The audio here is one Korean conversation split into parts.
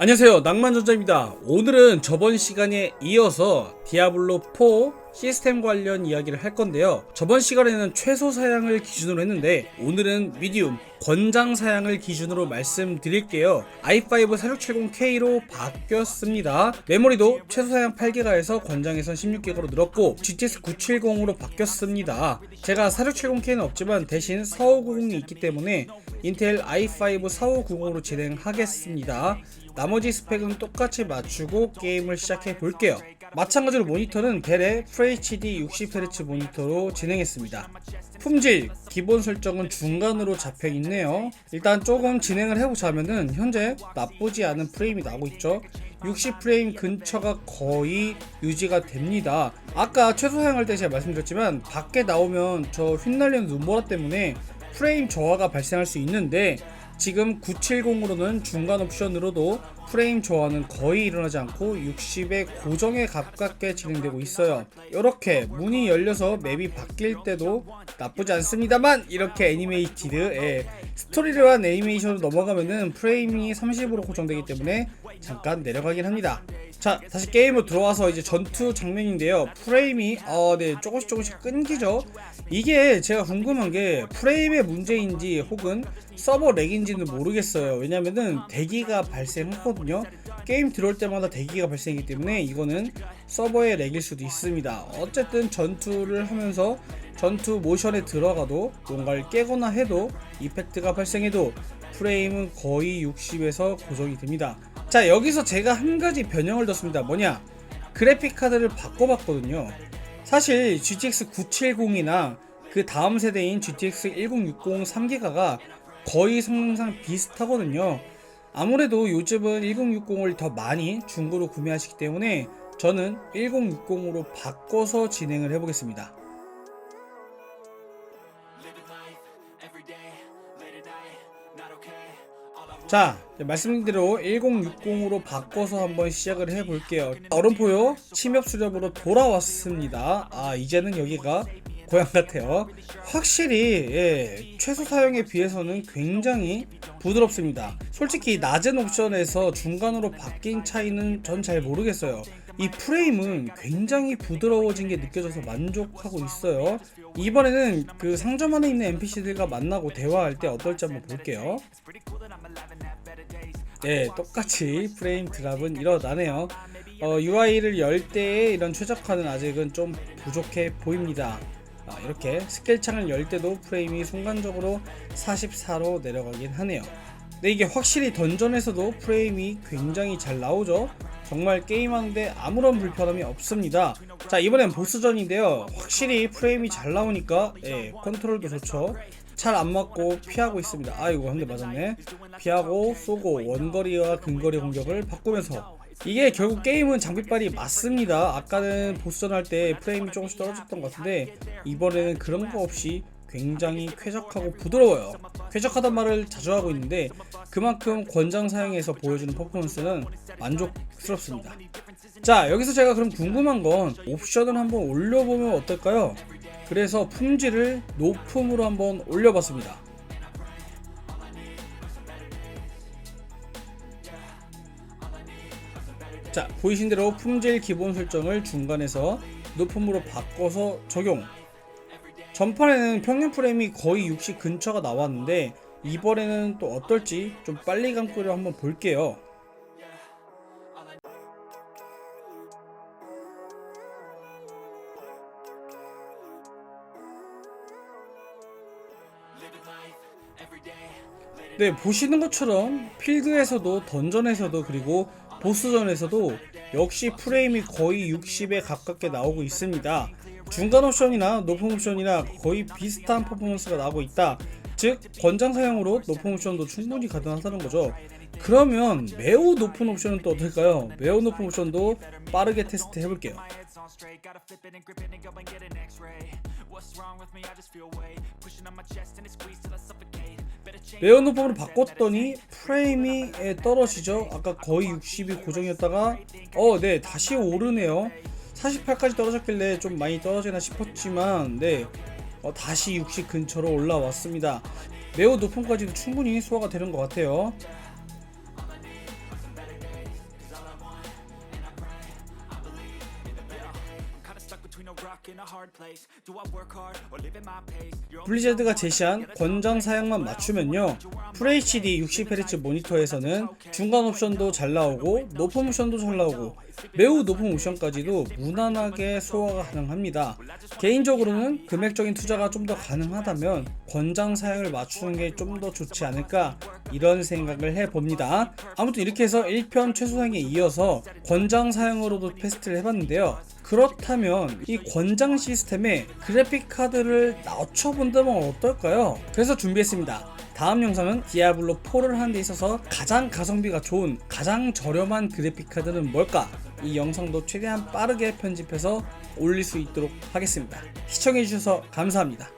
안녕하세요. 낭만전자입니다. 오늘은 저번 시간에 이어서 디아블로4 시스템 관련 이야기를 할 건데요. 저번 시간에는 최소 사양을 기준으로 했는데 오늘은 미디움 권장 사양을 기준으로 말씀드릴게요. i5 4670K로 바뀌었습니다. 메모리도 최소 사양 8기가에서 권장에선 16기가로 늘었고 GTX 970으로 바뀌었습니다. 제가 4670K는 없지만 대신 4590이 있기 때문에 인텔 i5 4590으로 진행하겠습니다 나머지 스펙은 똑같이 맞추고 게임을 시작해 볼게요. 마찬가지로 모니터는 델의 FHD 60Hz 모니터로 진행했습니다. 품질, 기본 설정은 중간으로 잡혀 있네요. 일단 조금 진행을 해보자면은 현재 나쁘지 않은 프레임이 나오고 있죠. 60프레임 근처가 거의 유지가 됩니다. 아까 최소 사양할 때 제가 말씀드렸지만 밖에 나오면 저 휘날리는 눈보라 때문에 프레임 저하가 발생할 수 있는데 지금 970으로는 중간 옵션으로도 프레임 저하는 거의 일어나지 않고 60의 고정에 가깝게 진행되고 있어요. 이렇게 문이 열려서 맵이 바뀔 때도 나쁘지 않습니다만 이렇게 애니메이티드 예, 스토리를 한 애니메이션으로 넘어가면은 프레임이 30으로 고정되기 때문에 잠깐 내려가긴 합니다. 자 다시 게임으로 들어와서 이제 전투 장면인데요. 프레임이 어네 조금씩 조금씩 끊기죠. 이게 제가 궁금한 게 프레임의 문제인지 혹은 서버 렉인지는 모르겠어요. 왜냐면은 대기가 발생하거든요. 게임 들어올 때마다 대기가 발생하기 때문에 이거는 서버의 렉일 수도 있습니다. 어쨌든 전투를 하면서 전투 모션에 들어가도 뭔가를 깨거나 해도 이펙트가 발생해도 프레임은 거의 60에서 고정이 됩니다 자 여기서 제가 한 가지 변형을 뒀습니다. 뭐냐? 그래픽 카드를 바꿔봤거든요. 사실 GTX 970이나 그 다음 세대인 GTX 1060 3기가가 거의 성능상 비슷하거든요. 아무래도 요즘은 1060을 더 많이 중고로 구매하시기 때문에 저는 1060으로 바꿔서 진행을 해보겠습니다 자 말씀드린 대로 1060으로 바꿔서 한번 시작을 해볼게요. 얼음포요 침엽 수렵으로 돌아왔습니다. 아 이제는 여기가 고향 같아요. 확실히 예, 최소 사용에 비해서는 굉장히 부드럽습니다. 솔직히 낮은 옵션에서 중간으로 바뀐 차이는 전 잘 모르겠어요. 이 프레임은 굉장히 부드러워진 게 느껴져서 만족하고 있어요. 이번에는 그 상점 안에 있는 NPC들과 만나고 대화할 때 어떨지 한번 볼게요 네, 똑같이 프레임 드랍은 일어나네요. 어, UI를 열 때의 이런 최적화는 아직은 좀 부족해 보입니다. 아, 이렇게 스킬 창을 열 때도 프레임이 순간적으로 44로 내려가긴 하네요. 근데 이게 확실히 던전에서도 프레임이 굉장히 잘 나오죠. 정말 게임하는데 아무런 불편함이 없습니다. 자 이번엔 보스전인데요. 확실히 프레임이 잘 나오니까 예, 컨트롤도 좋죠. 잘 안 맞고 피하고 있습니다. 아이고 한 대 맞았네. 피하고 쏘고 원거리와 근거리 공격을 바꾸면서 이게 결국 게임은 장비빨이 맞습니다. 아까는 보스전 할 때 프레임이 조금씩 떨어졌던 것 같은데 이번에는 그런 거 없이 굉장히 쾌적하고 부드러워요. 쾌적하단 말을 자주 하고 있는데 그만큼 권장 사양에서 보여주는 퍼포먼스는 만족스럽습니다. 자 여기서 제가 그럼 궁금한 건 옵션을 한번 올려보면 어떨까요? 그래서 품질을 높음으로 한번 올려봤습니다. 자 보이신 대로 품질 기본 설정을 중간에서 높음으로 바꿔서 적용 전판에는 평균 프레임이 거의 60 근처가 나왔는데 이번에는 또 어떨지 좀 빨리 감고려 한번 볼게요 네 보시는 것처럼 필드에서도 던전에서도 그리고 보스전에서도 역시 프레임이 거의 60에 가깝게 나오고 있습니다. 중간 옵션이나 높은 옵션이나 거의 비슷한 퍼포먼스가 나오고 있다. 즉 권장 사양으로 높은 옵션도 충분히 가능하다는 거죠 그러면 매우 높은 옵션은 또 어떨까요? 매우 높은 옵션도 빠르게 테스트 해볼게요. 매우 높음으로 바꿨더니 프레임이 예, 떨어지죠? 아까 거의 60이 고정이었다가 어 네 다시 오르네요. 48까지 떨어졌길래 좀 많이 떨어지나 싶었지만 네 어, 다시 60 근처로 올라왔습니다. 매우 높음까지도 충분히 소화가 되는 것 같아요 블리자드가 제시한 권장 사양만 맞추면요 FHD 60Hz 모니터에서는 중간 옵션도 잘 나오고 높은 옵션도 잘 나오고 매우 높은 옵션까지도 무난하게 소화가 가능합니다 개인적으로는 금액적인 투자가 좀 더 가능하다면 권장 사양을 맞추는 게 좀 더 좋지 않을까 이런 생각을 해봅니다 아무튼 이렇게 해서 1편 최소사양에 이어서 권장 사양으로도 테스트를 해봤는데요 그렇다면 이 권장 시스템에 그래픽 카드를 낮춰본다면 어떨까요? 그래서 준비했습니다. 다음 영상은 디아블로 4를 하는 데 있어서 가장 가성비가 좋은 가장 저렴한 그래픽 카드는 뭘까? 이 영상도 최대한 빠르게 편집해서 올릴 수 있도록 하겠습니다. 시청해주셔서 감사합니다.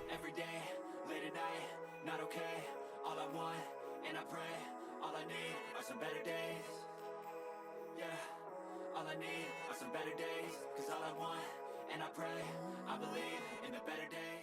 day, I want, and I pray, all I need are some better days.